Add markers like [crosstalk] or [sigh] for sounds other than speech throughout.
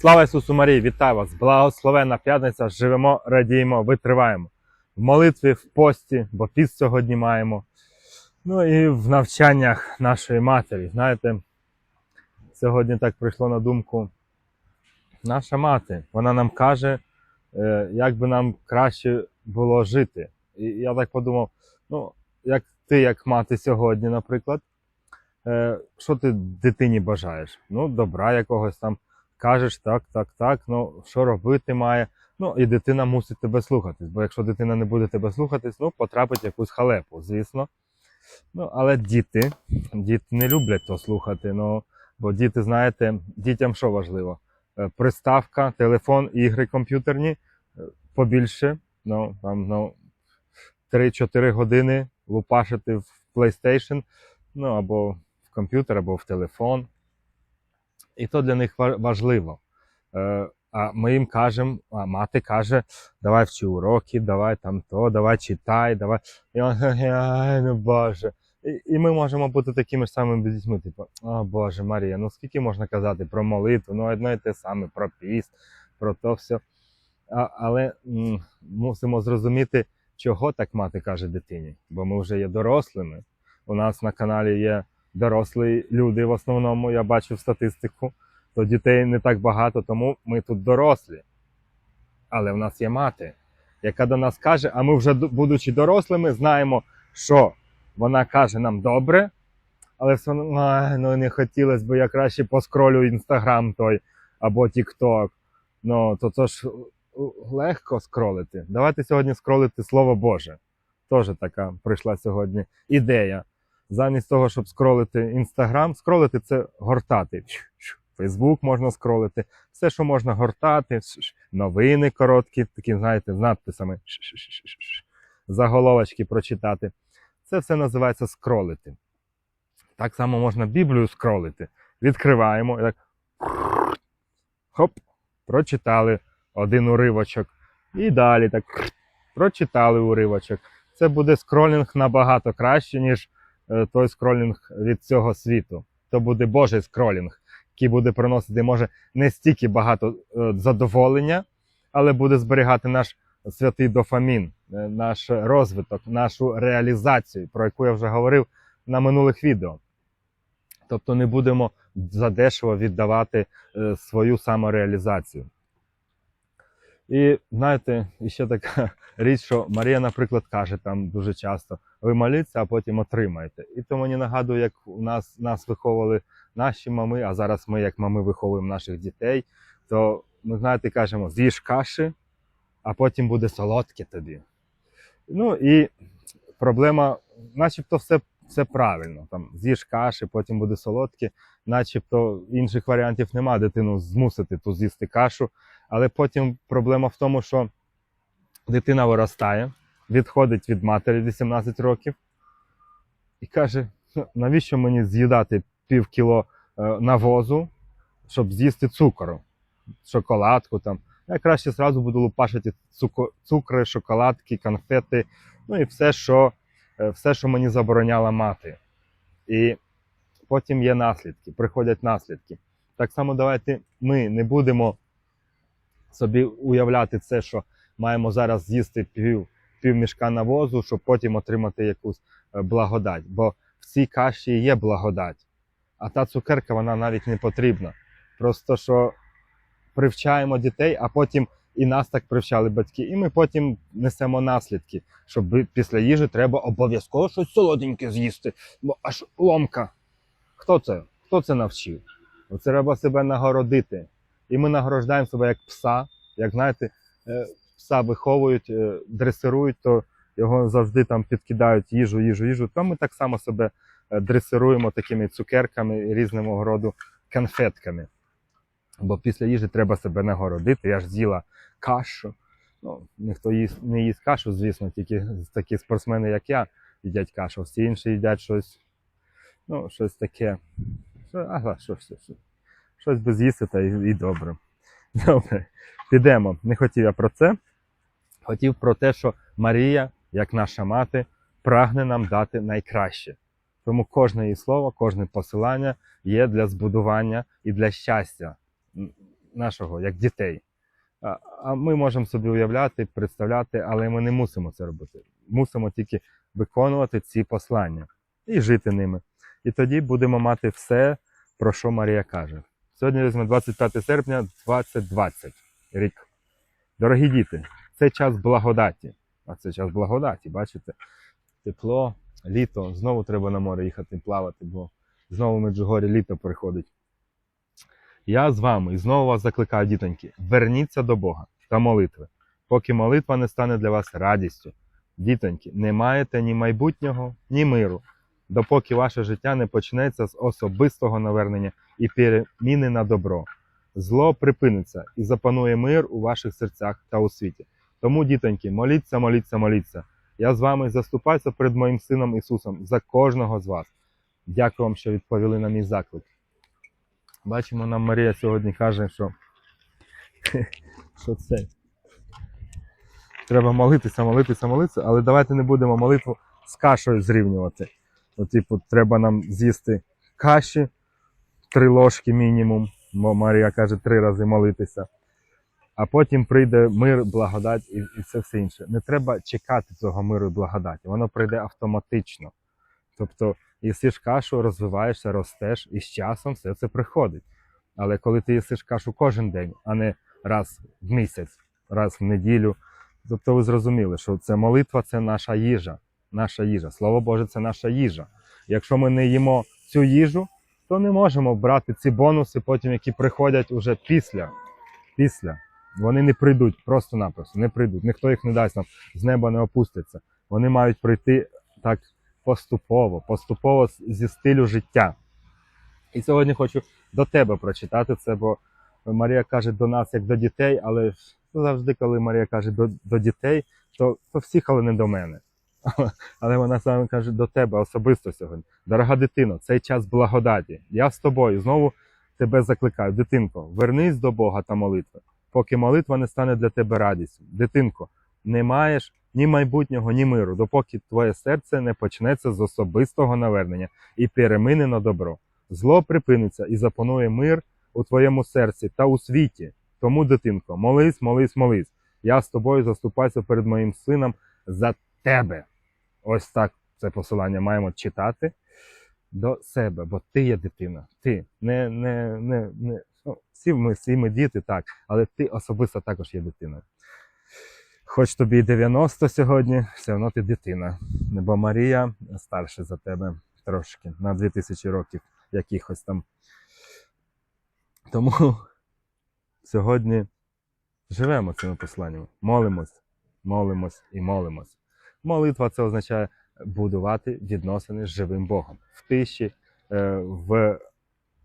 Слава Ісусу Марії! Вітаю вас! Благословенна п'ятниця! Живемо, радіємо, витриваємо. В молитві, в пості, бо піст сьогодні маємо. Ну і в навчаннях нашої матері. Знаєте, сьогодні так прийшло на думку. Наша мати, вона нам каже, е, як би нам краще було жити. І я так подумав: ну, як ти, як мати сьогодні, наприклад, е, що ти дитині бажаєш? Ну, добра якогось там кажеш так, так, так, ну що робити має. Ну і дитина мусить тебе слухатись, бо якщо дитина не буде тебе слухатись, ну потрапить в якусь халепу, звісно. Ну, але діти, діти не люблять то слухати. Ну, бо діти, знаєте, дітям що важливо? Е, Приставка, телефон, ігри комп'ютерні е, побільше. Ну, там, ну, 3-4 години лупашити в PlayStation, ну або в комп'ютер, або в телефон. І то для них важливо. Е, а ми їм кажемо, а мати каже, давай вчи уроки, давай там то, давай читай, давай. І он, ай, ну Боже. І, і ми можемо бути такими ж самими дітьми, типу, о Боже, Марія, ну скільки можна казати про молитву, ну одно і те саме, про піст, про то все. А, але м, мусимо зрозуміти, чого так мати каже дитині, бо ми вже є дорослими. У нас на каналі є дорослі люди, в основному я бачив статистику, то дітей не так багато, тому ми тут дорослі. Але в нас є мати, яка до нас каже, а ми вже, будучи дорослими, знаємо, що вона каже нам добре, але все одно ну, не хотілося б, я краще поскролю інстаграм той або Тікток. Ну, то це ж легко скролити. Давайте сьогодні скролити Слово Боже. Теж така прийшла сьогодні ідея. Замість того, щоб скролити Інстаграм, скролити це гортати. Фейсбук можна скролити, все, що можна гортати, новини короткі, такі, знаєте, з надписами, заголовочки прочитати. Це все називається скролити. Так само можна Біблію скролити. Відкриваємо і так. Хоп, прочитали один уривочок. І далі так прочитали уривочок. Це буде скролінг набагато краще, ніж той скролінг від цього світу. То буде Божий скролінг, який буде приносити, може, не стільки багато е, задоволення, але буде зберігати наш святий дофамін, е, наш розвиток, нашу реалізацію, про яку я вже говорив на минулих відео. Тобто не будемо задешево віддавати е, свою самореалізацію. І знаєте, ще така [laughs] річ, що Марія, наприклад, каже там дуже часто: ви моліться, а потім отримаєте. І то мені нагадує, як у нас нас виховували наші мами, а зараз ми, як мами, виховуємо наших дітей, то ми знаєте, кажемо, з'їж каші, а потім буде солодке тобі. Ну і проблема, начебто, все, все правильно. Там з'їж каші, потім буде солодке, начебто інших варіантів нема дитину змусити ту з'їсти кашу. Але потім проблема в тому, що дитина виростає, відходить від матері 18 років і каже: «Ну, навіщо мені з'їдати пів кіло е, навозу, щоб з'їсти цукору, шоколадку там. Я краще зразу буду лупашити цукри, шоколадки, конфети, ну і все, що, е, все, що мені забороняла мати. І потім є наслідки, приходять наслідки. Так само давайте ми не будемо собі уявляти це, що маємо зараз з'їсти пів, пів мішка навозу, щоб потім отримати якусь е, благодать. Бо в цій каші є благодать. А та цукерка вона навіть не потрібна. Просто що привчаємо дітей, а потім і нас так привчали батьки, і ми потім несемо наслідки, що після їжі треба обов'язково щось солоденьке з'їсти, бо аж ломка. Хто це? Хто це навчив? Треба себе нагородити. І ми нагороджуємо себе як пса. Як знаєте, е, пса виховують, е, дресирують, то його завжди там підкидають їжу, їжу, їжу. То ми так само себе е, дресируємо такими цукерками різного роду конфетками. Бо після їжі треба себе нагородити. Я ж з'їла кашу. Ну, ніхто їсть, не їсть кашу, звісно, тільки такі спортсмени, як я, їдять кашу. Всі інші їдять щось, ну, щось таке. Ага, що, що, що. Щось без їсти та і, і добре. Добре, підемо. Не хотів я про це. Хотів про те, що Марія, як наша мати, прагне нам дати найкраще. Тому кожне її слово, кожне посилання є для збудування і для щастя нашого, як дітей. А, ми можемо собі уявляти, представляти, але ми не мусимо це робити. Мусимо тільки виконувати ці послання і жити ними. І тоді будемо мати все, про що Марія каже. Сьогодні візьме 25 серпня 2020 рік. Дорогі діти, це час благодаті. А це час благодаті, бачите? Тепло, літо, знову треба на море їхати плавати, бо знову в Меджугорі літо приходить. Я з вами і знову вас закликаю, дітоньки, верніться до Бога та молитви, поки молитва не стане для вас радістю. Дітоньки, не маєте ні майбутнього, ні миру, допоки ваше життя не почнеться з особистого навернення і переміни на добро. Зло припиниться і запанує мир у ваших серцях та у світі. Тому, дітоньки, моліться, моліться, моліться. Я з вами заступаюся перед моїм сином Ісусом за кожного з вас. Дякую вам, що відповіли на мій заклик. Бачимо, нам Марія сьогодні каже, що, [laughs] що це. Треба молитися, молитися, молитися, але давайте не будемо молитву з кашею зрівнювати. От, типу, треба нам з'їсти каші, три ложки мінімум, Марія каже три рази молитися. А потім прийде мир, благодать і, і все все інше. Не треба чекати цього миру і благодаті. Воно прийде автоматично. Тобто, їсиш кашу, розвиваєшся, ростеш, і з часом все це приходить. Але коли ти їсиш кашу кожен день, а не раз в місяць, раз в неділю, тобто ви зрозуміли, що це молитва це наша їжа. Наша їжа. Слово Боже, це наша їжа. Якщо ми не їмо цю їжу, то не можемо брати ці бонуси, потім, які приходять уже після. після. Вони не прийдуть просто-напросто, не прийдуть. Ніхто їх не дасть нам, з неба не опуститься. Вони мають прийти так поступово, поступово зі стилю життя. І сьогодні хочу до тебе прочитати це, бо Марія каже до нас як до дітей, але завжди, коли Марія каже до, до дітей, то, то всіх, але не до мене. [laughs] Але вона саме каже до тебе особисто сьогодні. Дорога дитино, цей час благодаті. Я з тобою знову тебе закликаю. Дитинко, вернись до Бога та молитви, поки молитва не стане для тебе радістю. Дитинко, не маєш ні майбутнього, ні миру, допоки твоє серце не почнеться з особистого навернення і перемини на добро. Зло припиниться і запанує мир у твоєму серці та у світі. Тому, дитинко, молись, молись, молись. Я з тобою заступаюся перед моїм сином за тебе. Ось так це посилання маємо читати до себе, бо ти є дитина. Ти не, не, не, не ну, всі ми, всі ми діти, так, але ти особисто також є дитиною. Хоч тобі 90 сьогодні, все одно ти дитина. Бо Марія старша за тебе трошки на 2000 років якихось там. Тому сьогодні живемо цими посланнями. Молимось, молимось і молимось. Молитва це означає будувати відносини з живим Богом в тиші, е, в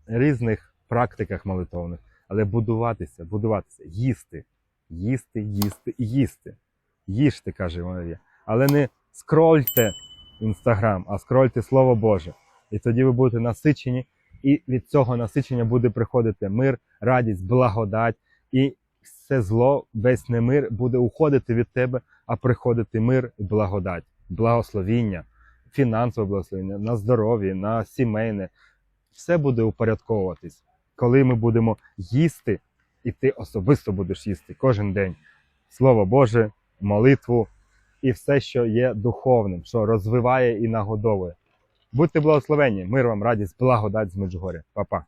різних практиках молитовних, але будуватися, будуватися, їсти, їсти, їсти і їсти. Їжте, каже Марія. Але не скрольте інстаграм, а скрольте Слово Боже. І тоді ви будете насичені, і від цього насичення буде приходити мир, радість, благодать, і все зло, весь немир буде уходити від тебе, а приходити мир і благодать, благословіння, фінансове благословіння, на здоров'я, на сімейне. Все буде упорядковуватись, коли ми будемо їсти, і ти особисто будеш їсти кожен день. Слово Боже, молитву і все, що є духовним, що розвиває і нагодовує. Будьте благословені, мир вам, радість, благодать з. Па-па.